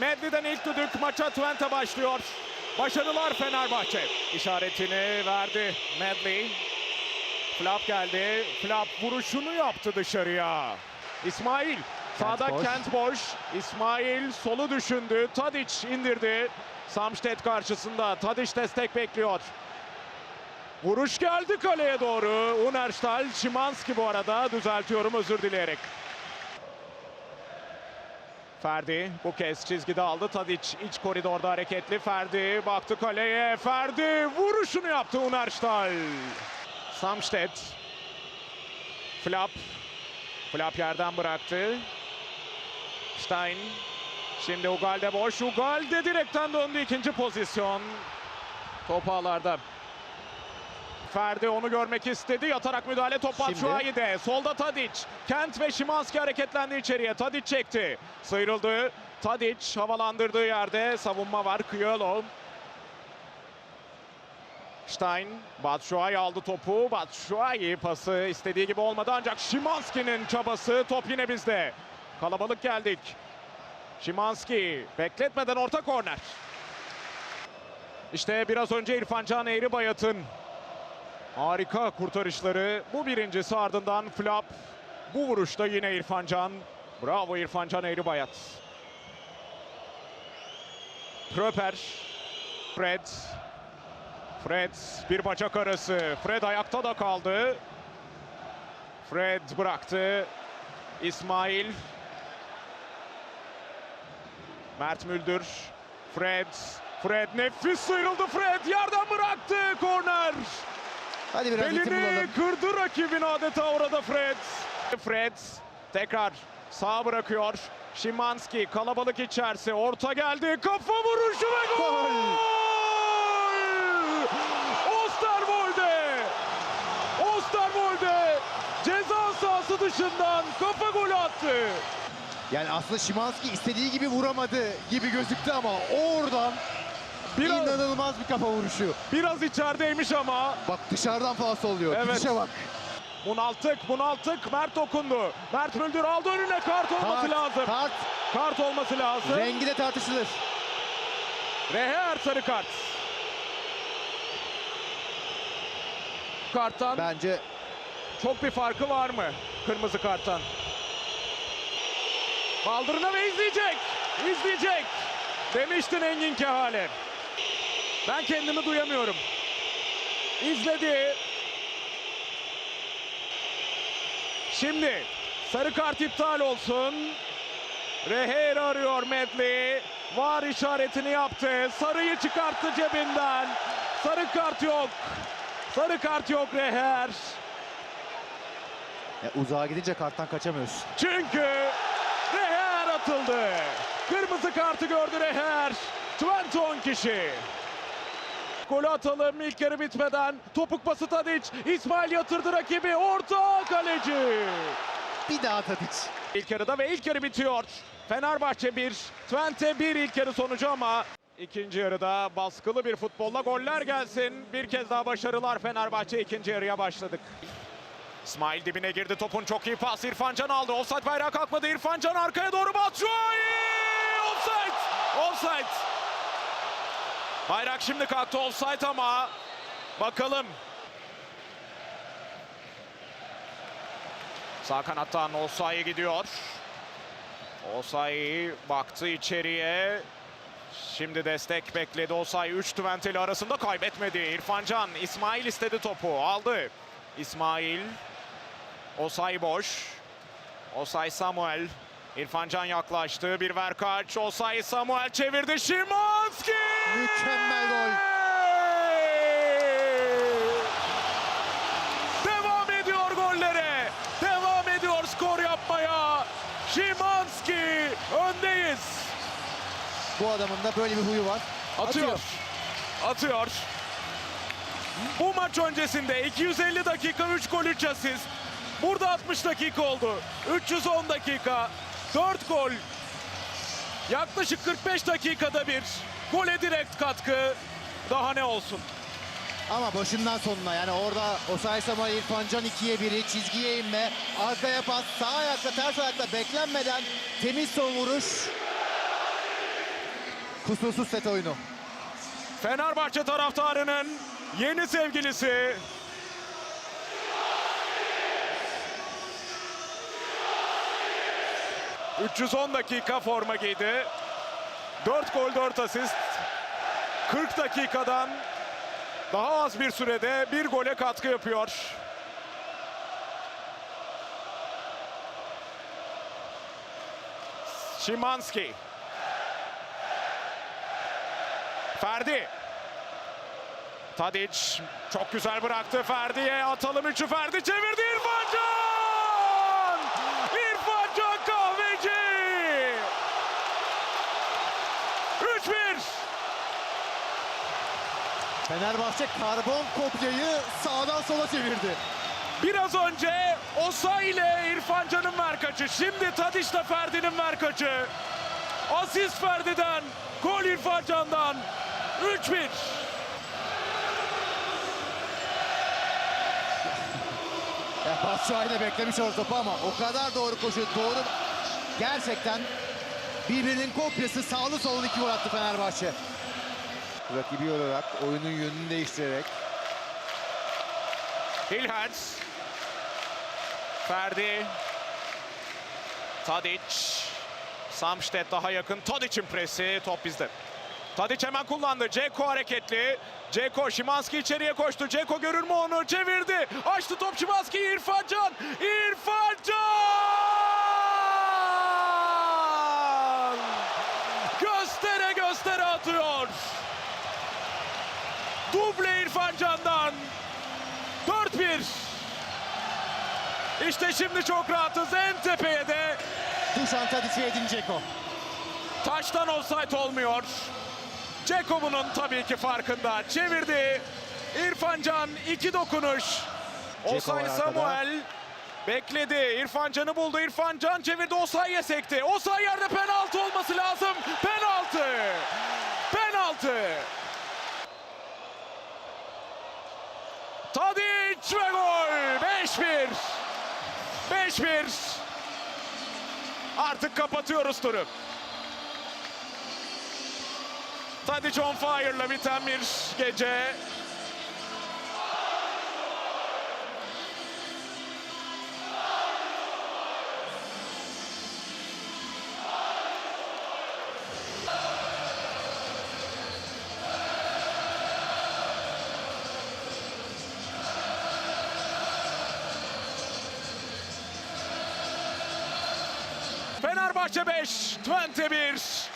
Medli'den ilk düdük maça Twente başlıyor. Başarılar Fenerbahçe. İşaretini verdi Medli. Flap geldi. Flap vuruşunu yaptı dışarıya. İsmail. Sağda boş. Kent boş. İsmail solu düşündü. Tadic indirdi. Samsted karşısında. Tadic destek bekliyor. Vuruş geldi kaleye doğru. Unerstal, Şimanski bu arada düzeltiyorum özür dileyerek. Ferdi bu kez çizgide aldı. Tadic iç koridorda hareketli. Ferdi baktı kaleye. Ferdi vuruşunu yaptı Unerstal. Samsted. Flap. Flap yerden bıraktı. Stein. Şimdi Ugalde boş. Ugalde direkten döndü ikinci pozisyon. Top ağlarda. Ferdi onu görmek istedi. Yatarak müdahale top. Batshuayi'de. Solda Tadic. Kent ve Şimanski hareketlendi içeriye. Tadic çekti. Sıyrıldı. Tadic havalandırdığı yerde savunma var. Kıyolo. Stein. Batshuayi aldı topu. Batshuayi pası istediği gibi olmadı ancak Şimanski'nin çabası top yine bizde. Kalabalık geldik. Şimanski bekletmeden orta korner. İşte biraz önce İrfan Can Eğribayat'ın Harika kurtarışları. Bu birincisi ardından Flap. Bu vuruşta yine İrfan Can. Bravo İrfan Can Eğribayat. Pröper. Fred. Fred bir bacak arası. Fred ayakta da kaldı. Fred bıraktı. İsmail. Mert Müldür. Fred. Fred nefis sıyrıldı Fred. Yerden bıraktı. Korner. Hadi biraz Belini bulalım. kırdı rakibin adeta orada Fred. Fred tekrar sağ bırakıyor. Şimanski kalabalık içerisi. Orta geldi. Kafa vuruşu ve gol! Gol! Osterwolde! Osterwolde ceza sahası dışından kafa golü attı. Yani aslında Şimanski istediği gibi vuramadı gibi gözüktü ama oradan Biraz, inanılmaz bir kafa vuruşu. biraz içerideymiş ama Bak dışarıdan falso oluyor. Evet. Gidişe bak. bunalttık bunalttık. Mert dokundu. Mert Müldür aldı önüne kart olması Kart, lazım. kart. Kart olması lazım. Rengi de tartışılır. Reher sarı kart. Karttan Bence çok bir farkı var mı? Kırmızı karttan. Baldırına ve izleyecek. İzleyecek. Demiştin Engin Kehale. Ben kendimi duyamıyorum. İzledi. Şimdi sarı kart iptal olsun. Reher arıyor Medli. Var işaretini yaptı. Sarıyı çıkarttı cebinden. Sarı kart yok. Sarı kart yok Reher. ya uzağa gidince karttan kaçamıyorsun. Çünkü Reher atıldı. Kırmızı kartı gördü Reher. Twente 10 kişi. Golü atalım ilk yarı bitmeden. Topuk pası Tadic. İsmail yatırdı rakibi. Orta kaleci. Bir daha Tadic. İlk yarıda ve ilk yarı bitiyor. Fenerbahçe 1, Twente 1 ilk yarı sonucu ama ikinci yarıda baskılı bir futbolla goller gelsin. Bir kez daha başarılar Fenerbahçe ikinci yarıya başladık. İsmail dibine girdi topun çok iyi pas İrfan Can aldı. Offside bayrağı kalkmadı İrfan Can arkaya doğru Batshuayi! Offside! Offside! Bayrak şimdi kalktı offside ama bakalım Sağ kanattan Osayi gidiyor. Osayi baktı içeriye. Şimdi destek bekledi. Osayi 3 Twenteli arasında kaybetmedi. İrfan Can, İsmail istedi topu. Aldı. İsmail. Osayi boş. Osayi Samuel. İrfan Can yaklaştı. Bir ver kaç. Osayi Samuel çevirdi. Şimanski! Mükemmel gol. Devam ediyor gollere. Devam ediyor skor yapmaya. Şimanski öndeyiz. Bu adamın da böyle bir huyu var. Atıyor. Atıyor. Bu maç öncesinde 250 dakika 3 gol 3 asist. Burada 60 dakika oldu. 310 dakika 4 gol. Yaklaşık 45 dakikada bir gole direkt katkı. Daha ne olsun? Ama başından sonuna yani orada Osay Samuel İrfan Can ikiye 1'i çizgiye inme, arkaya pas, sağ ayakla ters ayakla beklenmeden temiz son vuruş. Kusursuz set oyunu. Fenerbahçe taraftarının yeni sevgilisi. ...310 dakika forma giydi. 4 gol 4 asist. 40 dakikadan daha az bir sürede bir gole katkı yapıyor. Şimanski. Ferdi. Tadic çok güzel bıraktı Ferdi'ye. Atalım üçü Ferdi çevirdi İrfan Can! İrfan Can Kahveci! 3-1. Fenerbahçe karbon kopyayı sağdan sola çevirdi. Biraz önce Osay ile İrfan Can'ın. Şimdi Tadic'le Ferdi'nin verkaçı. Asist Ferdi'den, gol İrfan Can'dan. 3-1. Ya Batshuayi de beklemiş o topu ama o kadar doğru koşu, doğru. Gerçekten birbirinin kopyası sağlı sollu iki gol attı Fenerbahçe. Rakibi olarak oyunun yönünü değiştirerek Hilhers. Ferdi. Tadic. Samstedt daha yakın. Tadic'in presi. Top bizde. Tadic hemen kullandı. Ceko hareketli. Ceko Şimanski içeriye koştu. Ceko görür mü onu? Çevirdi. Açtı top Şimanski. İrfan Can. İrfan Can! Duble İrfan Can'dan. 4-1. İşte şimdi çok rahatız. En tepeye de Dušan Tadić ve Edin Dzeko. taştan offside olmuyor. Ceko bunun tabii ki farkında. Çevirdi. İrfan Can iki dokunuş. Osay arkada. Samuel bekledi. İrfan Can'ı buldu. İrfan Can çevirdi. Osay'ya sekti. Osay yerde penaltı olması lazım. Penaltı. Penaltı. Tadic ve gol. 5-1. 5-1. Artık kapatıyoruz turu. Tadic on fire'la biten bir gece. Fenerbahçe 5, Twente 1.